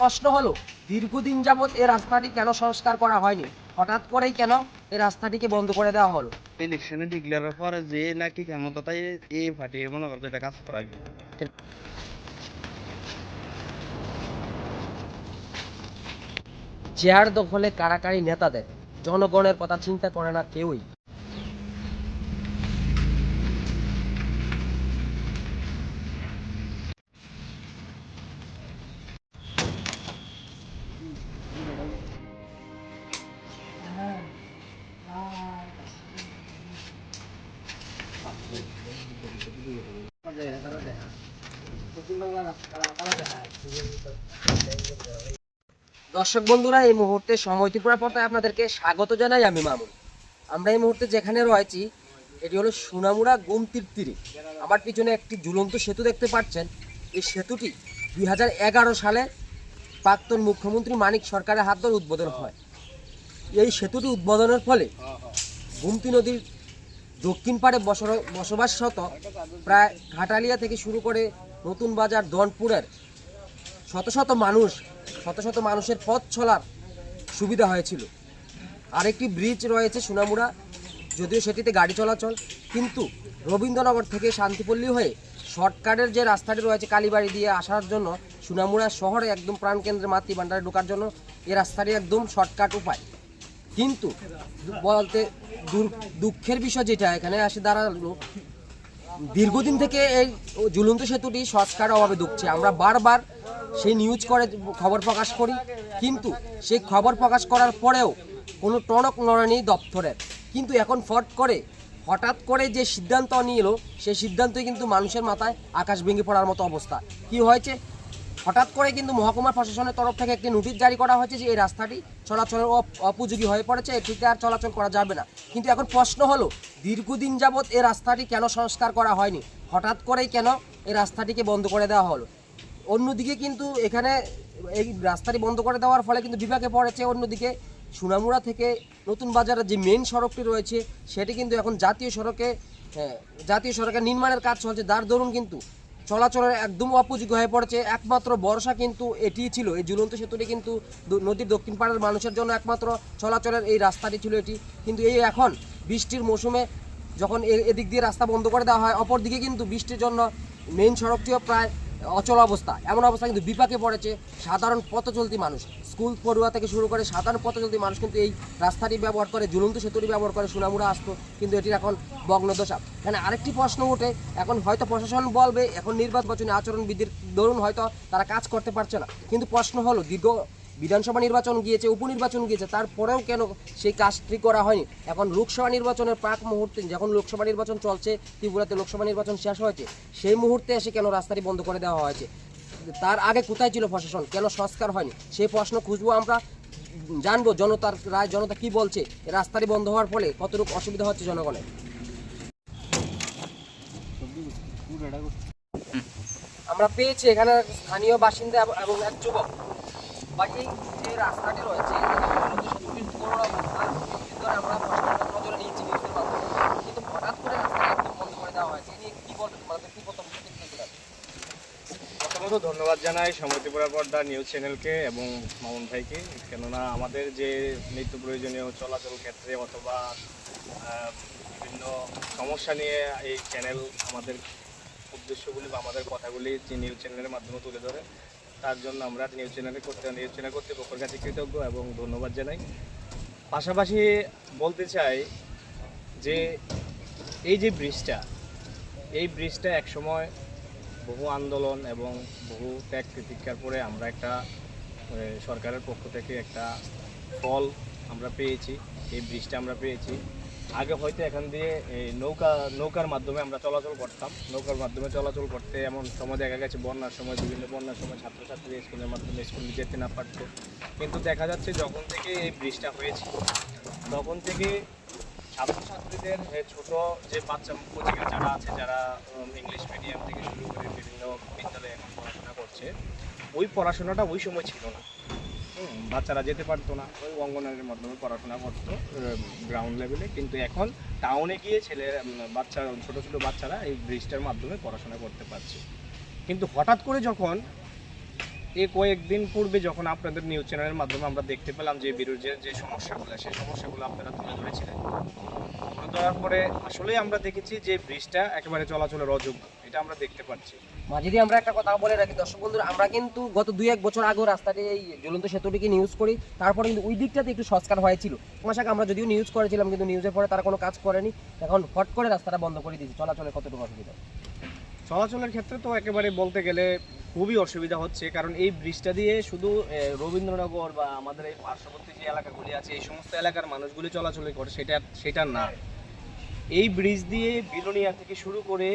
প্রশ্ন হলো দীর্ঘদিন যাবৎ এই রাস্তাটি কেন সংস্কার করা হয়নি? হঠাৎ করেই কেন এই রাস্তাটিকে বন্ধ করে দেওয়া হলো? ইলেকশনে ডিক্লেয়ারের পরে যে নাকি কেমন তাই এই ফাটিয়ে মনে করতো এটা কাজ করা চেয়ার দখলে কারাকারি নেতাদের জনগণের কথা চিন্তা করে না কেউই। দর্শক বন্ধুরা, এই মুহূর্তে সময় ত্রিপুরা পর্দায় আপনাদেরকে স্বাগত জানাই আমি মামুন। আমরা এই মুহূর্তে যেখানে রয়েছি, এটি হলো সোনামুড়া গুমতির তীরে আমার পিছনে একটি ঝুলন্ত সেতু দেখতে পাচ্ছেন। এই সেতুটি দুই হাজার এগারো সালে প্রাক্তন মুখ্যমন্ত্রী মানিক সরকারের হাত ধরে উদ্বোধন হয়। এই সেতুটি উদ্বোধনের ফলে গুমতি নদীর দক্ষিণ পাড়ে বসর- বসবাসরত প্রায় ঘাটালিয়া থেকে শুরু করে নতুন বাজার দনপুরের শত শত মানুষ, শত শত মানুষের পথ চলার সুবিধা হয়েছিল। আরেকটি ব্রিজ রয়েছে সোনামুড়া, যদিও সেটিতে গাড়ি চলাচল। কিন্তু রবীন্দ্রনগর থেকে শান্তিপল্লী হয়ে শর্টকাটের যে রাস্তাটি রয়েছে কালীবাড়ি দিয়ে আসার জন্য সোনামুড়া শহরে একদম প্রাণকেন্দ্রে মাতৃভাণ্ডারে ঢোকার জন্য এ রাস্তাটি একদম শর্টকাট উপায়। কিন্তু বলতে দুঃখের বিষয় যেটা, এখানে আসে দাঁড়াল দীর্ঘদিন থেকে এই ঝুলন্ত সেতুটি সংস্কার অভাবে দুঃখছে আমরা বারবার সেই নিউজ করে খবর প্রকাশ করি, কিন্তু সেই খবর প্রকাশ করার পরেও কোনো টনক নড়েনি দপ্তরের। কিন্তু এখন ফট করে, হঠাৎ করে যে সিদ্ধান্ত নিয়ে এলো সেই সিদ্ধান্তই কিন্তু মানুষের মাথায় আকাশ ভেঙে পড়ার মতো অবস্থা। কি হয়েছে? হঠাৎ করে কিন্তু মহকুমা প্রশাসনের তরফ থেকে একটি নোটিশ জারি করা হয়েছে যে এই রাস্তাটি চলাচলের অপযোগী হয়ে পড়েছে। এটিতে আর চলাচল করা যাবে না। কিন্তু এখন প্রশ্ন হলো দীর্ঘদিন যাবৎ এই রাস্তাটি কেন সংস্কার করা হয়নি? হঠাৎ করেই কেন এই রাস্তাটিকে বন্ধ করে দেওয়া হলো? অন্যদিকে কিন্তু এখানে এই রাস্তাটি বন্ধ করে দেওয়ার ফলে কিন্তু বিভাগে পড়েছে। অন্যদিকে সোনামুড়া থেকে নতুন বাজারের যে মেন সড়কটি রয়েছে সেটি কিন্তু এখন জাতীয় সড়কে হ্যাঁ, জাতীয় সড়কের নির্মাণের কাজ চলছে। যার দরুন কিন্তু চলাচলের একদম অপযোগ্য হয়ে পড়েছে। একমাত্র বর্ষা কিন্তু এটিই ছিল। এই ঝুলন্ত সেতুটি কিন্তু নদীর দক্ষিণ পাড়ের মানুষের জন্য একমাত্র চলাচলের এই রাস্তাটি ছিল এটি। কিন্তু এই এখন বৃষ্টির মৌসুমে যখন এদিক দিয়ে রাস্তা বন্ধ করে দেওয়া হয়, অপরদিকে কিন্তু বৃষ্টির জন্য মেইন সড়কটিও প্রায় অচল অবস্থা। এমন অবস্থা কিন্তু বিপাকে পড়েছে সাধারণ পথ চলতি মানুষ। স্কুল পড়ুয়া থেকে শুরু করে সাধারণ পথ চলতি মানুষ কিন্তু এই রাস্তাটি ব্যবহার করে, ঝুলন্ত সেতুটি ব্যবহার করে সুনামুড়া আসতো, কিন্তু এটির এখন ভগ্নদশা এখানে আরেকটি প্রশ্ন ওঠে, এখন হয়তো প্রশাসন বলবে, এখন নির্বাচনী আচরণবিধির দরুন হয়তো তারা কাজ করতে পারছে না। কিন্তু প্রশ্ন হলো, দীর্ঘ বিধানসভা নির্বাচন গিয়েছে, উপনির্বাচন গিয়েছে, তারপরেও কেন সেই কাজটি করা হয়নি? এখন লোকসভা নির্বাচনের প্রাক মুহূর্তে যখন লোকসভা নির্বাচন চলছে, ত্রিপুরাতে লোকসভা নির্বাচন শেষ হয়েছে, সেই মুহূর্তে এসে কেন রাস্তাটি বন্ধ করে দেওয়া হয়েছে? তার আগে কোথায় ছিল প্রশাসন? কেন সংস্কার হয়নি? সেই প্রশ্ন খুঁজবো আমরা, জানব জনতার রায়, জনতা কি বলছে? রাস্তাটি বন্ধ হওয়ার ফলে কতটুকু অসুবিধা হচ্ছে জনগণের? আমরা পেয়েছি এখানে স্থানীয় বাসিন্দা এবং- এক যুবক। যে রয়েছে? প্রথমত ধন্যবাদ জানাই সমতিপুরা পর্দা নিউজ চ্যানেলকে এবং মামুন ভাইকে। কেননা আমাদের যে নিত্য প্রয়োজনীয় চলাচল ক্ষেত্রে অথবা বিভিন্ন সমস্যা নিয়ে এই চ্যানেল আমাদের উদ্দেশ্যগুলি বা আমাদের কথাগুলি যে নিউজ চ্যানেলের মাধ্যমে তুলে ধরে। তার জন্য আমরা নিউজ চ্যানেলে করতে নিউজ চ্যানেল কর্তৃপক্ষের কাছে কৃতজ্ঞ এবং ধন্যবাদ জানাই। পাশাপাশি বলতে চাই যে এই যে ব্রিজটা, এই ব্রিজটা একসময় বহু আন্দোলন এবং বহু ত্যাগ প্রতীক্ষার পরে আমরা একটা সরকারের পক্ষ থেকে একটা ফল আমরা পেয়েছি, এই ব্রিজটা আমরা পেয়েছি। আগে হয়তো এখান দিয়ে এই নৌকা, নৌকার মাধ্যমে আমরা চলাচল করতাম। নৌকার মাধ্যমে চলাচল করতে এমন সময় দেখা গেছে, বন্যার সময়, বিভিন্ন বন্যার সময় ছাত্রছাত্রী স্কুলের মাধ্যমে স্কুলে যেতে না পারতো। কিন্তু দেখা যাচ্ছে যখন থেকে এই ব্রিজটা হয়েছে, তখন থেকে ছাত্রছাত্রীদের ছোট যে বাচ্চা কোচিংয়ে যারা আছে, যারা ইংলিশ মিডিয়াম থেকে শুরু করে বিভিন্ন বিদ্যালয়ে এখন পড়াশোনা করছে, ওই পড়াশোনাটা ওই সময় ছিল না। বাচ্চারা যেতে পারতো না। ওই অঙ্গনারীর মাধ্যমে পড়াশোনা করতো গ্রাউন্ড লেভেলে কিন্তু এখন টাউনে গিয়ে ছেলে বাচ্চা, ছোট ছোট বাচ্চারা এই ব্রিজটার মাধ্যমে পড়াশোনা করতে পারছে। কিন্তু হঠাৎ করে যখন এই কয়েকদিন পূর্বে যখন আপনাদের নিউজ চ্যানেলের মাধ্যমে আমরা দেখতে পেলাম যে বিরোধীর যে সমস্যাগুলো, সেই সমস্যাগুলো আপনারা তুলে ধরেছিলেন। তুলে ধরার পরে আসলেই আমরা দেখেছি যে ব্রিজটা একেবারে চলাচলের অযোগ্য। এটা আমরা দেখতে পাচ্ছি। মাঝে আমরা একটা কথা বলে রাখি, দর্শক বন্ধুরা, আমরা কিন্তু গত দুই এক বছর আগেও রাস্তাটি এই জ্বলন্ত সেতুটিকে নিউজ করি, তারপরে কিন্তু ওই দিকটাতে একটু সংস্কার হয়েছিল। তোমার সাথে আমরা যদিও নিউজ করেছিলাম, কিন্তু নিউজের পরে তারা কোনো কাজ করেনি। এখন হট করে রাস্তাটা বন্ধ করে দিয়েছে চলাচলের কতটুকু অসুবিধা? চলাচলের ক্ষেত্রে তো একেবারে বলতে গেলে খুবই অসুবিধা হচ্ছে, কারণ এই ব্রিজটা দিয়ে শুধু রবীন্দ্রনগর বা আমাদের এই পার্শ্ববর্তী যে এলাকাগুলি আছে, এই সমস্ত এলাকার মানুষগুলি চলাচল করে, সেটা সেটা না। এই ব্রিজ দিয়ে বিলোনিয়া থেকে শুরু করে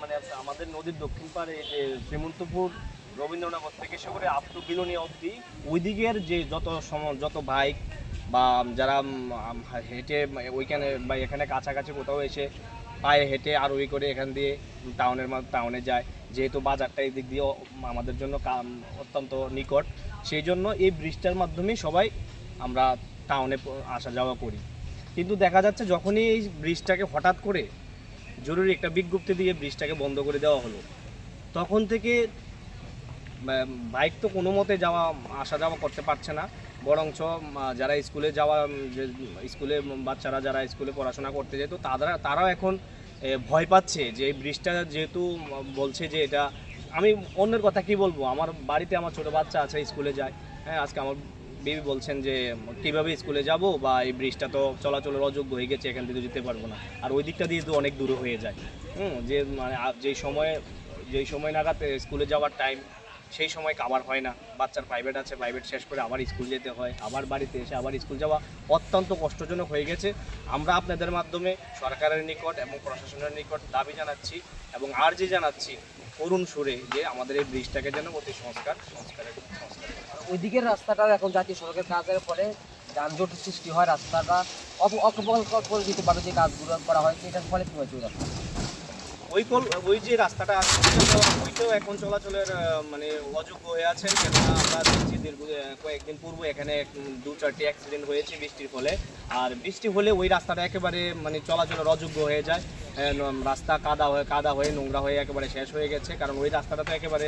মানে আমাদের নদীর দক্ষিণ পাড়ে যে শ্রীমন্তপুর, রবীন্দ্রনগর থেকে শুরু করে আপ টু বিলোনিয়া অবধি ওই দিকের যে যত সম, যত বাইক বা যারা হেঁটে, ওইখানে বা এখানে কাছাকাছি কোথাও এসে পায়ে হেঁটে আর ওই করে এখান দিয়ে টাউনের টাউনে যায়। যেহেতু বাজারটা এই দিক দিয়ে আমাদের জন্য অত্যন্ত নিকট। সেই জন্য এই ব্রিজটার মাধ্যমে সবাই আমরা টাউনে আসা যাওয়া করি। কিন্তু দেখা যাচ্ছে যখনই এই ব্রিজটাকে হঠাৎ করে জরুরি একটা বিজ্ঞপ্তি দিয়ে ব্রিজটাকে বন্ধ করে দেওয়া হলো, তখন থেকে বাইক তো কোনো মতে যাওয়া আসা যাওয়া করতে পারছে না। বরঞ্চ যারা স্কুলে যাওয়া স্কুলে বাচ্চারা যারা স্কুলে পড়াশোনা করতে যেত, তারা তারাও এখন ভয় পাচ্ছে যে এই ব্রিজটা যেহেতু বলছে যে এটা, আমি অন্যের কথা কি বলব? আমার বাড়িতে আমার ছোটো বাচ্চা আছে, স্কুলে যায়। হ্যাঁ আজকে আমার বেবি বলছেন যে, কীভাবে স্কুলে যাব বা এই ব্রিজটা তো চলাচলের অযোগ্য হয়ে গেছে, এখান থেকে যেতে পারব না। আর ওই দিকটা দিয়ে তো অনেক দূরে হয়ে যায়। হুম, যে মানে যেই সময়ে, যেই সময় নাগাদ স্কুলে যাওয়ার টাইম সেই সময় কাবার হয় না। বাচ্চার প্রাইভেট আছে প্রাইভেট শেষ করে আবার স্কুল যেতে হয়, আবার বাড়িতে এসে আবার স্কুল যাওয়া অত্যন্ত কষ্টজনক হয়ে গেছে। আমরা আপনাদের মাধ্যমে সরকারের নিকট এবং প্রশাসনের নিকট দাবি জানাচ্ছি এবং আর যে জানাচ্ছি করুণ সুরে যে আমাদের এই ব্রিজটাকে যেন অতি সংস্কার, সংস্কারের সংস্কার ওই দিকের রাস্তাটা এখন জাতীয় সড়কের কাজের পরে যানজট সৃষ্টি হয়, রাস্তাটা পারে যে কাজগুলো করা হয় এটার ফলে কি হয়েছে রাস্তা ওই কল ওই যে রাস্তাটা আছে, ওইটাও এখন চলাচলের মানে অযোগ্য হয়ে আছে কেননা আমরা দেখছি দীর্ঘ কয়েকদিন পূর্বে এখানে দু চারটি অ্যাক্সিডেন্ট হয়েছে বৃষ্টির ফলে। আর বৃষ্টি হলে ওই রাস্তাটা একেবারে মানে চলাচলের অযোগ্য হয়ে যায়। রাস্তা কাদা হয়ে কাদা হয়ে, নোংরা হয়ে একেবারে শেষ হয়ে গেছে, কারণ ওই রাস্তাটা তো একেবারে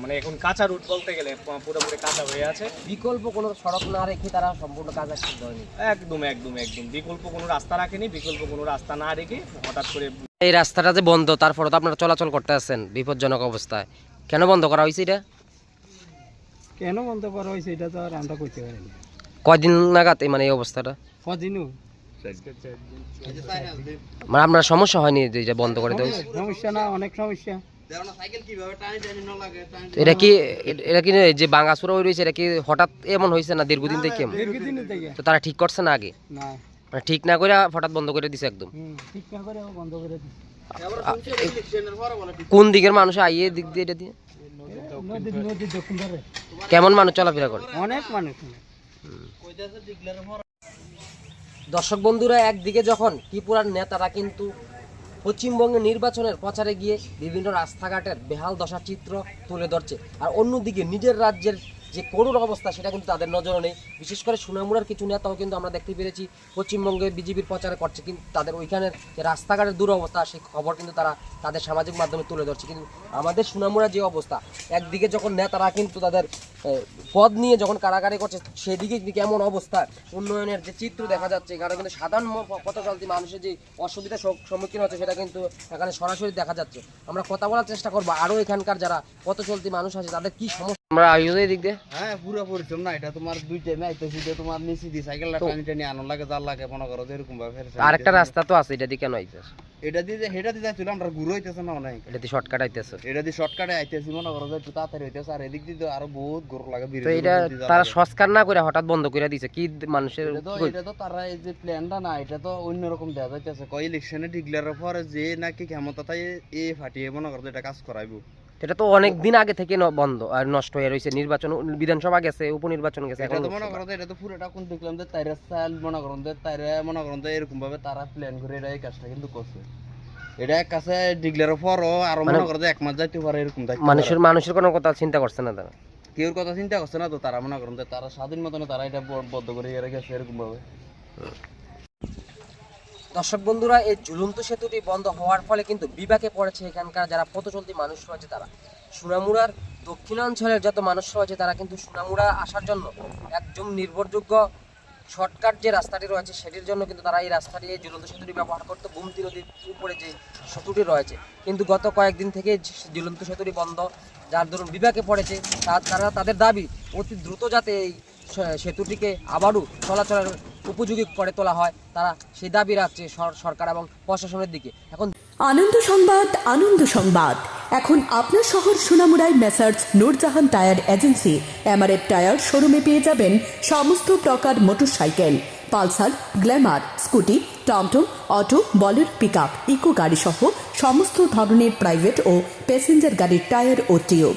মানে এখন কাঁচা রুট বলতে গেলে পুরোপুরি কাঁচা হয়ে আছে। বিকল্প কোনো সড়ক না রেখে তারা সম্পূর্ণ কাজ একদম একদম একদম। বিকল্প কোনো রাস্তা রাখেনি বিকল্প কোনো রাস্তা না রেখে হঠাৎ করে এই রাস্তাটা যে বন্ধ তারপরে তো আপনারা চলাচল করতে আছেন বিপজ্জনক অবস্থায়। কেন বন্ধ করা হয়েছে এটা? কেন বন্ধ করা হয়েছে এটা তো আর আমরা করতে পারি না কয়দিন নাগাদ মানে এই অবস্থাটা? কদিনও? মানে আপনার সমস্যা হয়নি যে বন্ধ করে দেওয়া সমস্যা না অনেক সমস্যা। এটা কি এটা কি যে বাঙ্গাসুরা রয়েছে এটা কি হঠাৎ এমন হয়েছে না দীর্ঘদিন থেকে তো তারা ঠিক করছে না আগে? মানে ঠিক না করে হঠাৎ বন্ধ করে দিছে একদম? ঠিক না করে বন্ধ করে দিই কোন দিকের মানুষ আইয়ে দিক দিয়ে এটা দিয়ে? কেমন মানুষ চলাফেরা করে? অনেক মানুষ। দর্শক বন্ধুরা একদিকে যখন ত্রিপুরার নেতারা কিন্তু পশ্চিমবঙ্গে নির্বাচনের প্রচারে গিয়ে বিভিন্ন রাস্তাঘাটের বেহাল দশা চিত্র তুলে ধরছে। আর অন্যদিকে নিজের রাজ্যের যে করুণ অবস্থা, সেটা কিন্তু তাদের নজরে নেই। বিশেষ করে সুনামুড়ার কিছু নেতাও কিন্তু আমরা দেখতে পেরেছি, পশ্চিমবঙ্গে বিজেপির প্রচার করছে। কিন্তু তাদের ওইখানের যে রাস্তাঘাটের দুরবস্থা, সেই খবর কিন্তু তারা তাদের সামাজিক মাধ্যমে তুলে ধরছে। কিন্তু আমাদের সুনামুড়ার যে অবস্থা, একদিকে যখন নেতারা কিন্তু তাদের পদ নিয়ে যখন কারাগারি করছে, সেদিকে কেমন অবস্থা। উন্নয়নের যে চিত্র দেখা যাচ্ছে, এখানে কিন্তু সাধারণ ম- পথ চলতি মানুষের যে অসুবিধার সম্মুখীন হচ্ছে, সেটা কিন্তু এখানে সরাসরি দেখা যাচ্ছে। আমরা কথা বলার চেষ্টা করব। আরও এখানকার যারা পথ চলতি মানুষ আছে, তাদের কি সমস্যা আমরা দিক দিয়ে। হ্যাঁ পুরো পরিশ্রম না এটা তোমার দুই টাইমে আইতেছি যে তোমার নিচে দি সাইকেলটা টানি টানি আনো লাগে যার লাগে মনে করো এরকম ভাবে ফেরত আর একটা রাস্তা তো আছে এটা দিয়ে কেন এটা দিয়ে হেটা দিয়ে যাচ্ছিল আমরা ঘুরে হইতেছে না অনেক। এটা দিয়ে শর্টকাট আইতেছে। এটা দিয়ে শর্টকাটে আইতেছি মনে করো যে একটু তাড়াতাড়ি হইতেছে আর এদিক দিয়ে আরও বহুত গরু লাগে তো এটা তারা। সংস্কার না করে হঠাৎ বন্ধ করে দিছে কি মানুষের এটা তো তারা এই যে প্ল্যানটা না এটা তো অন্যরকম দেওয়া যাইতেছে। কয় ইলেকশনে ডিক্লেয়ারের পরে যে নাকি ক্ষমতা তাই এ ফাটিয়ে মনে করো এটা কাজ করাইবো। এটা তো অনেক দিন আগে থেকে বন্ধ আর নষ্ট হয়ে রয়েছে নির্বাচন বিধানসভা গেছে উপনির্বাচন গেছে এটা এখন তো মনে করো এটা তো পুরোটা কোন দেখলাম যে তাইরা সাল মনে করো যে তাইরা মনে করো যে এরকম ভাবে তারা প্ল্যান করে এটা এই কাজটা কিন্তু করছে। এটা এক কাছে ডিক্লেয়ারের পরও আরও মনে মানে- করো যে এক মাস যাইতে পারে এরকম মানুষের মানুষের কোনো কথা চিন্তা করছে না তারা? কেউর কথা চিন্তা করছে না তো তারা মনে করেন যে তারা স্বাধীন মতন তারা এটা বদ্ধ করে গেছে এরকম ভাবে দর্শক বন্ধুরা, এই ঝুলন্ত সেতুটি বন্ধ হওয়ার ফলে কিন্তু বিপাকে পড়েছে এখানকার যারা পথচলতি মানুষ রয়েছে তারা। সোনামুড়ার দক্ষিণাঞ্চলের যত মানুষ রয়েছে তারা কিন্তু সোনামুড়া আসার জন্য একদম নির্ভরযোগ্য শর্টকাট যে রাস্তাটি রয়েছে সেটির জন্য কিন্তু তারা এই রাস্তাটি, এই ঝুলন্ত সেতুটি ব্যবহার করতো। গুমতি নদীর উপরে যে সেতুটি রয়েছে। কিন্তু গত কয়েকদিন থেকে ঝুলন্ত সেতুটি বন্ধ, যার দরুন বিভাগে পড়েছে, তারা তাদের দাবি, অতি দ্রুত যাতে এই সেতুটিকে আবারও চলাচলের উপযোগী করে তোলা হয়, তারা সেই দাবি রাখছে সরকার এবং প্রশাসনের দিকে। এখন আনন্দ সংবাদ আনন্দ সংবাদ। এখন আপনার শহর সোনামুড়ায় messrs Noorjahan tyre agency. MRF tyre শোরুমে পেয়ে যাবেন সমস্ত প্রকার মোটরসাইকেল। পালসার, গ্ল্যামার, স্কুটি, টমটম, auto, Bolero pick up Eeco গাড়ি সহ সমস্ত ধরনের প্রাইভেট ও প্যাসেঞ্জার গাড়ির টায়ার ও টিউব।